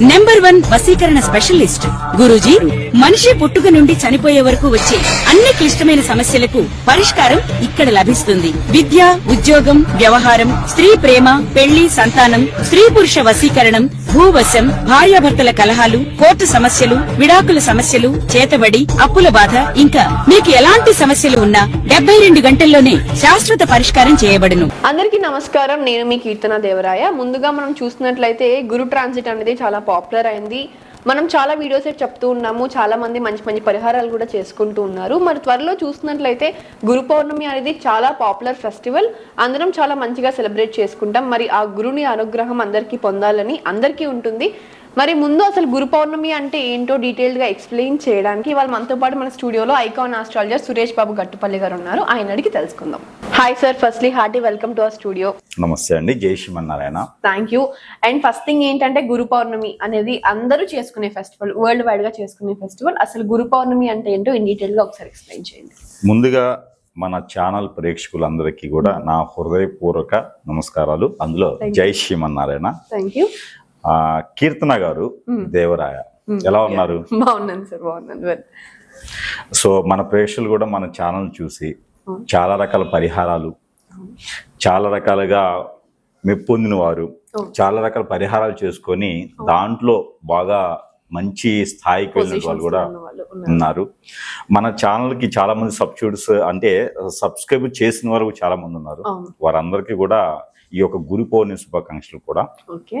Number one వసీకరణ specialist Guruji మనిషి పుట్టుక నుండి చనిపోయే వరకు వచ్చే అన్ని క్లిష్టమైన సమస్యలకు పరిష్కారం ఇక్కడ లభిస్తుంది. విద్య ఉద్యోగం వ్యవహారం స్త్రీ ప్రేమ పెళ్ళి సంతానం స్త్రీ పురుష వసీకరణం భూవశం భార్యాభర్తల కలహాలు కోర్టు సమస్యలు విడాకుల సమస్యలు చేతబడి అప్పుల బాధ ఇంకా మీకు ఎలాంటి సమస్యలు ఉన్నా డెబ్బై రెండు గంటల్లోనే శాశ్వత పరిష్కారం చేయబడును. అందరికీ నమస్కారం. నేను మీ కీర్తన దేవరాయ. ముందుగా మనం చూసినట్లయితే గురు ట్రాన్సిట్ అనేది చాలా పాపులర్ అయింది. మనం చాలా వీడియోస్ చెప్తూ ఉన్నాము. చాలా మంది మంచి మంచి పరిహారాలు కూడా చేసుకుంటూ ఉన్నారు. మరి త్వరలో చూసినట్లయితే గురు పౌర్ణమి అనేది చాలా పాపులర్ ఫెస్టివల్. అందరం చాలా మంచిగా సెలబ్రేట్ చేసుకుంటాం. మరి ఆ గురుని అనుగ్రహం అందరికీ పొందాలని అందరికీ ఉంటుంది. మరి ముందు అసలు గురు పౌర్ణమి అంటే ఏంటో డీటెయిల్డ్గా ఎక్స్ప్లెయిన్ చేయడానికి వాళ్ళు మనతో పాటు మన స్టూడియోలో ఐకాన్ ఆస్ట్రాలజర్ సురేష్ బాబు గట్టుపల్లి గారు ఉన్నారు. ఆయన అడిగి తెలుసుకుందాం. Hi sir firstly hearty welcome to our studio నమస్తే అండి. జై Srimannarayana. Thank you and first thing ఏంటంటే గురు పౌర్ణమి అనేది అందరూ చేసుకునే ఫెస్టివల్ వరల్డ్ వైడ్గా చేసుకునే ఫెస్టివల్ అసలు గురు పౌర్ణమి అంటే ఏంటో ఇన్ డీటెయిల్గా ఒకసారి ఎక్స్ప్లెయిన్ చేయండి. ముందుగా మన ఛానల్ ప్రేక్షకులందరికీ కూడా నా హృదయపూర్వక నమస్కారాలు. అందులో జై శ్రీమన్నారాయణ. థ్యాంక్ యూ కీర్తన గారు దేవరాయ. ఎలా ఉన్నారు? బాగున్నాను సార్ బాగున్నాను. సో మన ప్రేక్షకులు కూడా మన ఛానల్ చూసి చాలా రకాల పరిహారాలు చాలా రకాలుగా మెప్పొందిన వారు చాలా రకాల పరిహారాలు చేసుకొని దాంట్లో బాగా మంచి స్థాయికి వెళ్ళిన వాళ్ళు కూడా ఉన్నారు. మన ఛానల్కి చాలా మంది సబ్స్టిట్యూట్స్ అంటే సబ్స్క్రైబ్ చేసిన వారు చాలా మంది ఉన్నారు. వారందరికీ కూడా ఈ యొక్క గురు పౌర్ణమి శుభాకాంక్షలు కూడా. ఓకే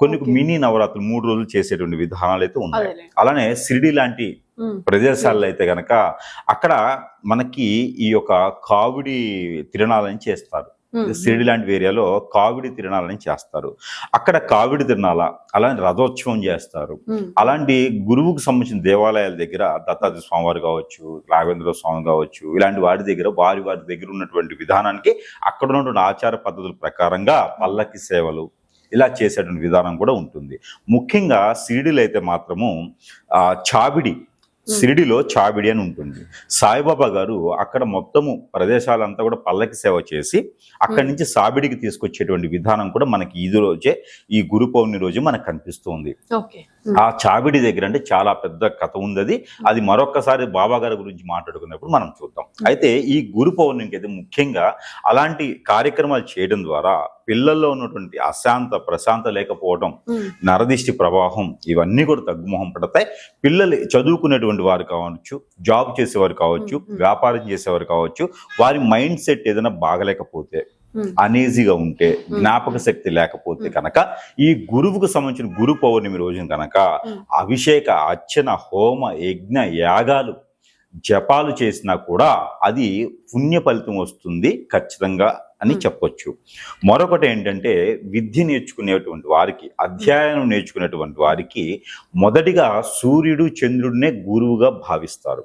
కొన్ని. మినీ నవరాత్రులు మూడు రోజులు చేసేటువంటి విధానాలు అయితే ఉన్నాయి. అలానే షిరిడి లాంటి ప్రదేశాల్లో అయితే గనక అక్కడ మనకి ఈ యొక్క కావిడి తిరణాలని చేస్తారు. షిరిడి లాంటి ఏరియాలో కావిడి తిరణాలని చేస్తారు. అక్కడ కావిడి తిరణాల అలానే రథోత్సవం చేస్తారు. అలాంటి గురువుకు సంబంధించిన దేవాలయాల దగ్గర దత్తాత్రేయ స్వామివారు కావచ్చు రాఘవేంద్ర స్వామి కావచ్చు ఇలాంటి వారి దగ్గర వారి వారి దగ్గర ఉన్నటువంటి విధానానికి అక్కడ ఉన్నటువంటి ఆచార పద్ధతుల ప్రకారంగా పల్లకి సేవలు ఇలా చేసేటువంటి విధానం కూడా ఉంటుంది. ముఖ్యంగా సిరిడిలో అయితే మాత్రము ఆ చాబిడి సిరిడిలో చాబిడి అని ఉంటుంది. సాయిబాబా గారు అక్కడ మొత్తము ప్రదేశాలంతా కూడా పల్లకి సేవ చేసి అక్కడి నుంచి సాబిడికి తీసుకొచ్చేటువంటి విధానం కూడా మనకి ఈ రోజే ఈ గురు పౌర్ణమి రోజు మనకు కనిపిస్తుంది ఓకే. ఆ చాబిడి దగ్గర అంటే చాలా పెద్ద కథ ఉంది అది అది మరొక్కసారి బాబా గారి గురించి మాట్లాడుకున్నప్పుడు మనం చూద్దాం. అయితే ఈ గురు పౌర్ణమికి అయితే ముఖ్యంగా అలాంటి కార్యక్రమాలు చేయడం ద్వారా పిల్లల్లో ఉన్నటువంటి అశాంత ప్రశాంత లేకపోవడం నరదిష్టి ప్రవాహం ఇవన్నీ కూడా తగ్గుముఖం పడతాయి. పిల్లలు చదువుకునేటువంటి వారు కావచ్చు జాబ్ చేసేవారు కావచ్చు. వ్యాపారం చేసేవారు కావచ్చు వారి మైండ్ సెట్ ఏదైనా బాగలేకపోతే అనీజీగా ఉంటే జ్ఞాపక శక్తి లేకపోతే కనుక ఈ గురువుకు సంబంధించిన గురు పౌర్ణమి రోజున కనుక. అభిషేక అర్చన హోమ యజ్ఞ యాగాలు జపాలు చేసినా కూడా అది పుణ్య ఫలితం వస్తుంది ఖచ్చితంగా అని. చెప్పొచ్చు. మరొకటి ఏంటంటే విద్య నేర్చుకునేటువంటి వారికి అధ్యయనం నేర్చుకునేటువంటి వారికి మొదటిగా సూర్యుడు చంద్రుడినే గురువుగా భావిస్తారు.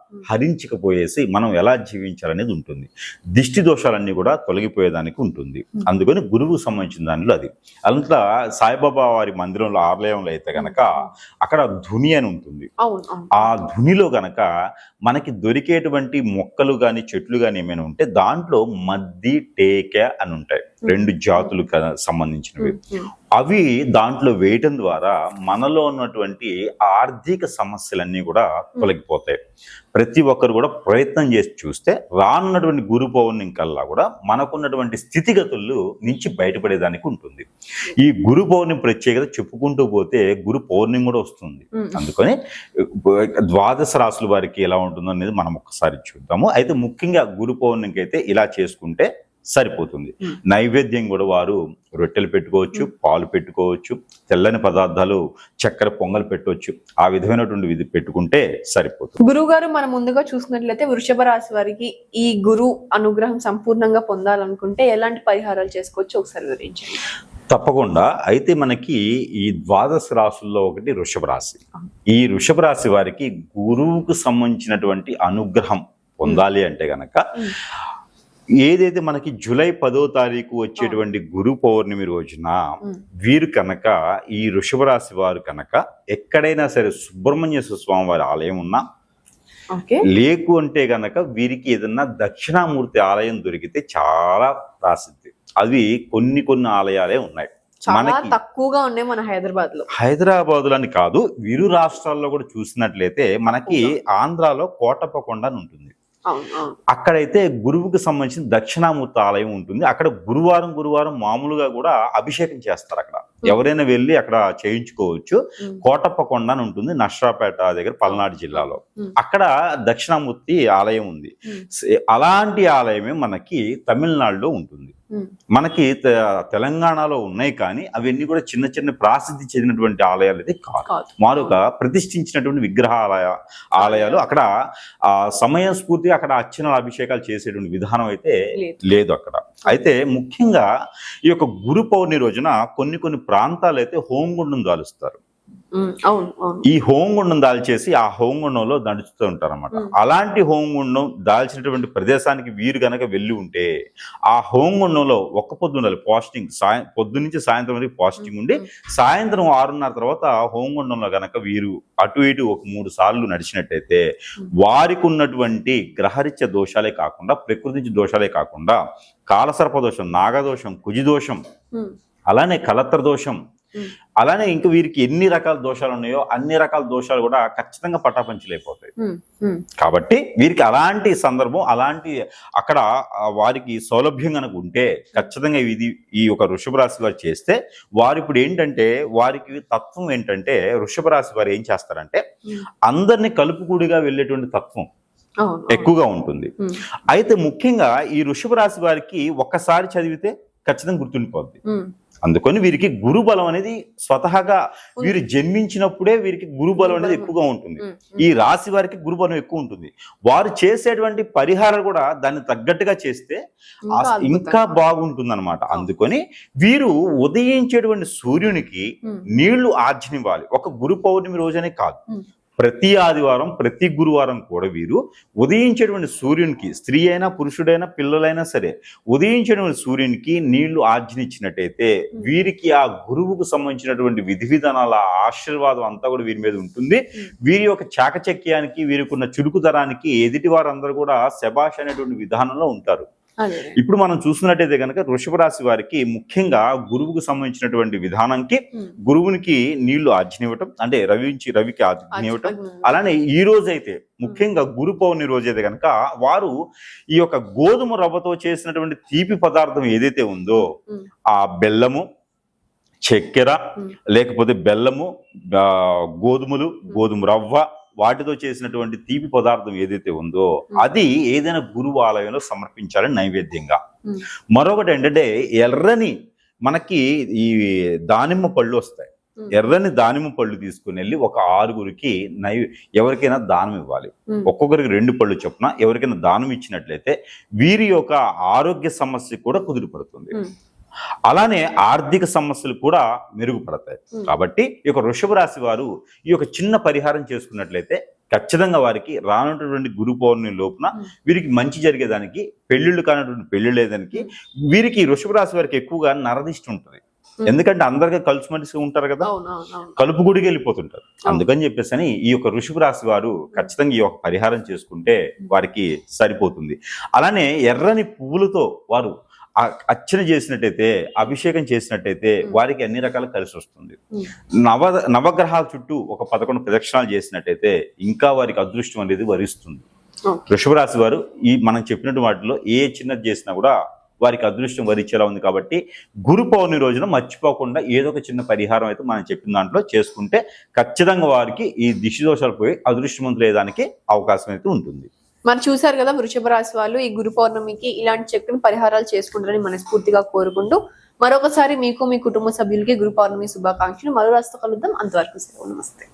హరించకపోయేసి మనం ఎలా జీవించాలనేది ఉంటుంది. దిష్టి దోషాలన్నీ కూడా తొలగిపోయేదానికి ఉంటుంది. అందుకని గురువు సంబంధించిన దానిలో అది. అంతా సాయిబాబా వారి మందిరంలో ఆలయంలో అయితే గనక అక్కడ ధుని అని ఉంటుంది. ఆ ధునిలో గనక మనకి దొరికేటువంటి మొక్కలు కానీ చెట్లు కానీ ఏమైనా ఉంటే దాంట్లో మద్ది టేక అని ఉంటాయి. రెండు జాతులు క- సంబంధించినవి. అవి దాంట్లో వేయటం ద్వారా మనలో ఉన్నటువంటి ఆర్థిక సమస్యలన్నీ కూడా తొలగిపోతాయి. ప్రతి ఒక్కరు కూడా ప్రయత్నం చేసి చూస్తే రానున్నటువంటి గురు పౌర్ణమి కల్లా కూడా మనకున్నటువంటి స్థితిగతులు నుంచి బయటపడేదానికి ఉంటుంది. ఈ గురు పౌర్ణమి ప్రత్యేకత చెప్పుకుంటూ పోతే గురు పౌర్ణమి కూడా వస్తుంది. అందుకని ద్వాదశ రాసుల వారికి ఎలా ఉంటుందో అనేది మనం ఒక్కసారి చూద్దాము. అయితే ముఖ్యంగా గురు పౌర్ణమికి అయితే ఇలా చేసుకుంటే సరిపోతుంది. నైవేద్యం కూడా వారు రొట్టెలు పెట్టుకోవచ్చు పాలు పెట్టుకోవచ్చు తెల్లని పదార్థాలు చక్కెర పొంగల్ పెట్టవచ్చు ఆ విధమైనటువంటి విధి పెట్టుకుంటే సరిపోతుంది. గురువు గారు మనం ముందుగా చూసినట్లయితే వృషభ రాశి వారికి ఈ గురు అనుగ్రహం సంపూర్ణంగా పొందాలనుకుంటే ఎలాంటి పరిహారాలు చేసుకోవచ్చు ఒకసారి వివరించండి. తప్పకుండా. అయితే మనకి ఈ ద్వాదశ రాసుల్లో ఒకటి వృషభ రాశి. ఈ వృషభ రాశి వారికి గురువుకు సంబంధించినటువంటి అనుగ్రహం పొందాలి అంటే గనక. ఏదైతే మనకి జూలై పదో తారీఖు వచ్చేటువంటి గురు పౌర్ణమి రోజున. వీరు కనుక ఈ వృషభ రాశి వారు కనుక ఎక్కడైనా సరే సుబ్రహ్మణ్య స్వామి వారి ఆలయం ఉన్నా లేకు అంటే గనక వీరికి ఏదన్నా దక్షిణామూర్తి ఆలయం దొరికితే చాలా ప్రాసిద్ధి. అవి కొన్ని కొన్ని ఆలయాలే ఉన్నాయి. చాలా మనకి తక్కువగా ఉన్నాయి మన హైదరాబాద్లో హైదరాబాద్ అని కాదు విరు రాష్ట్రాల్లో కూడా చూసినట్లయితే మనకి ఆంధ్రాలో కోటప్పకొండ అని ఉంటుంది. అక్కడైతే గురువుకి సంబంధించిన దక్షిణామూర్తి ఆలయం ఉంటుంది. అక్కడ గురువారం గురువారం మామూలుగా కూడా అభిషేకం చేస్తారు అక్కడ. ఎవరైనా వెళ్ళి అక్కడ చేయించుకోవచ్చు. కోటప్పకొండ అని ఉంటుంది నష్ట్రాపేట దగ్గర పల్నాడు జిల్లాలో. అక్కడ దక్షిణామూర్తి ఆలయం ఉంది. అలాంటి ఆలయమే మనకి తమిళనాడులో ఉంటుంది. మనకి తెలంగాణలో ఉన్నాయి కానీ అవన్నీ కూడా చిన్న చిన్న ప్రాసిద్ధి చెందినటువంటి ఆలయాలు అయితే కాదు. మారుగా ప్రతిష్ఠించినటువంటి విగ్రహాలయ ఆలయాలు అక్కడ ఆ సమయం స్ఫూర్తిగా అక్కడ అర్చనలు అభిషేకాలు చేసేటువంటి విధానం అయితే లేదు. అక్కడ. అయితే ముఖ్యంగా ఈ యొక్క గురు పౌర్ణమి రోజున కొన్ని కొన్ని ప్రాంతాలు అయితే హోంగుండం అవును ఈ హోంగుండం దాల్చేసి ఆ హోంగుండంలో నడుస్తూ ఉంటారు అనమాట. అలాంటి హోంగుండం దాల్చినటువంటి ప్రదేశానికి వీరు గనక వెళ్ళి ఉంటే ఆ హోంగుండంలో ఒక్క పొద్దు ఉండాలి పాస్టింగ్ సాయం పొద్దు నుంచి సాయంత్రం వరకు పాస్టింగ్ ఉండి. సాయంత్రం ఆరున్నర తర్వాత హోంగుండంలో గనక వీరు అటు ఇటు ఒక మూడు సార్లు నడిచినట్టయితే. వారికి ఉన్నటువంటి గ్రహరీత్య దోషాలే కాకుండా ప్రకృతి దోషాలే కాకుండా కాలసర్ప దోషం నాగదోషం కుజిదోషం. అలానే కలత్ర దోషం. అలానే ఇంక వీరికి ఎన్ని రకాల దోషాలు ఉన్నాయో అన్ని రకాల దోషాలు కూడా ఖచ్చితంగా పటాపంచలైపోతాయి. ఉమ్. కాబట్టి వీరికి అలాంటి సందర్భం అలాంటి అక్కడ వారికి సౌలభ్యం కనుక ఉంటే ఖచ్చితంగా ఇది ఈ యొక్క వృషభ రాశి వారు చేస్తే వారు ఇప్పుడు ఏంటంటే వారికి తత్వం ఏంటంటే వృషభ రాశి వారు ఏం చేస్తారంటే. అందరినీ కలుపుకూడిగా వెళ్ళేటువంటి తత్వం. ఎక్కువగా ఉంటుంది. అయితే ముఖ్యంగా ఈ వృషభ రాశి వారికి ఒక్కసారి చదివితే ఖచ్చితంగా గుర్తుండిపోద్ది. అందుకని వీరికి గురు బలం అనేది స్వతహాగా వీరు జన్మించినప్పుడే వీరికి గురు బలం అనేది ఎక్కువగా ఉంటుంది. ఈ రాశి వారికి గురు బలం ఎక్కువ ఉంటుంది. వారు చేసేటువంటి పరిహారాలు కూడా దాన్ని తగ్గట్టుగా చేస్తే ఇంకా బాగుంటుంది అనమాట అందుకని వీరు ఉదయించేటువంటి సూర్యునికి. నీళ్ళు ఆర్జనివ్వాలి. ఒక గురు పౌర్ణమి రోజనే కాదు. ప్రతి ఆదివారం ప్రతి గురువారం కూడా వీరు ఉదయించేటువంటి సూర్యునికి స్త్రీ అయినా పురుషుడైనా పిల్లలైనా సరే ఉదయించేటువంటి సూర్యునికి నీళ్ళు ఆజ్ఞించినట్టయితే వీరికి ఆ గురువుకు సంబంధించినటువంటి విధి విధానాల ఆశీర్వాదం అంతా కూడా వీరి మీద ఉంటుంది. వీరి యొక్క చాకచక్యానికి వీరికి ఉన్న చురుకుదనానికి ఎదుటి వారందరూ కూడా శబాష్ అనేటువంటి విధానంలో ఉంటారు. ఇప్పుడు మనం చూసినట్టయితే కనుక వృషభ రాశి వారికి ముఖ్యంగా గురువుకు సంబంధించినటువంటి విధానంకి. గురువునికి నీళ్ళు ఆజ్ఞ ఇవ్వటం అంటే రవి నుంచి రవికి ఆజ్ఞ ఇవ్వటం అలానే ఈ రోజు అయితే ముఖ్యంగా గురు పౌర్ణమి రోజు అయితే కనుక వారు ఈ యొక్క గోధుమ రవ్వతో చేసినటువంటి తీపి పదార్థం ఏదైతే ఉందో. ఆ బెల్లము చక్కెర. లేకపోతే బెల్లము గోధుమలు గోధుమ రవ్వ వాటితో చేసినటువంటి తీపి పదార్థం ఏదైతే ఉందో అది ఏదైనా గురువు ఆలయంలో సమర్పించాలని నైవేద్యంగా. మరొకటి ఏంటంటే ఎర్రని మనకి ఈ దానిమ్మ పళ్ళు వస్తాయి. ఎర్రని దానిమ్మ పళ్ళు తీసుకుని వెళ్ళి ఒక ఆరుగురికి నై ఎవరికైనా దానం ఇవ్వాలి. ఒక్కొక్కరికి రెండు పళ్ళు చొప్పున ఎవరికైనా దానం ఇచ్చినట్లయితే వీరి యొక్క ఆరోగ్య సమస్య కూడా కుదిరిపడుతుంది. అలానే ఆర్థిక సమస్యలు కూడా మెరుగుపడతాయి. కాబట్టి ఈ యొక్క వృషభ రాశి వారు ఈ యొక్క చిన్న పరిహారం చేసుకున్నట్లయితే ఖచ్చితంగా వారికి రానున్నటువంటి గురు పౌర్ణమి లోపున. వీరికి మంచి జరిగేదానికి పెళ్ళిళ్ళు కానటువంటి పెళ్ళి లేదానికి వీరికి వృషభ రాశి వారికి ఎక్కువగా నరదిష్టి ఉంటుంది. ఎందుకంటే అందరికీ కలిసిమెలిసి ఉంటారు కదా కలుపు గుడికి వెళ్ళిపోతుంటారు. అందుకని చెప్పేసి అని ఈ యొక్క వృషభ రాశి వారు ఖచ్చితంగా ఈ యొక్క పరిహారం చేసుకుంటే వారికి సరిపోతుంది. అలానే ఎర్రని పువ్వులతో వారు అర్చన చేసినట్టయితే అభిషేకం చేసినట్టయితే వారికి అన్ని రకాల కలిసి వస్తుంది. నవ నవగ్రహాల చుట్టూ ఒక పదకొండు ప్రదక్షిణాలు చేసినట్టయితే ఇంకా వారికి అదృష్టం అనేది వరిస్తుంది ఓకే. వృషభ రాశి వారు ఈ మనం చెప్పినట్టు వాటిలో ఏ చిన్నది చేసినా కూడా వారికి అదృష్టం వరించేలా ఉంది కాబట్టి గురు పౌర్ణమి రోజున మర్చిపోకుండా ఏదో ఒక చిన్న పరిహారం అయితే మనం చెప్పిన దాంట్లో చేసుకుంటే ఖచ్చితంగా వారికి ఈ దిశ దోషాలు పోయి అదృష్టవంతులు అవకాశం అయితే ఉంటుంది మరి చూసారు కదా వృషభ రాశి వాళ్ళు ఈ గురు పౌర్ణమికి ఇలాంటి చక్కని పరిహారాలు చేసుకుంటారని మనస్ఫూర్తిగా కోరుకుంటూ మరొకసారి మీకు మీ కుటుంబ సభ్యులకి గురు పౌర్ణమి శుభాకాంక్షలు. మరో రాష్ట్ర కలుద్దాం. అంతవరకు సెలవు. నమస్తే.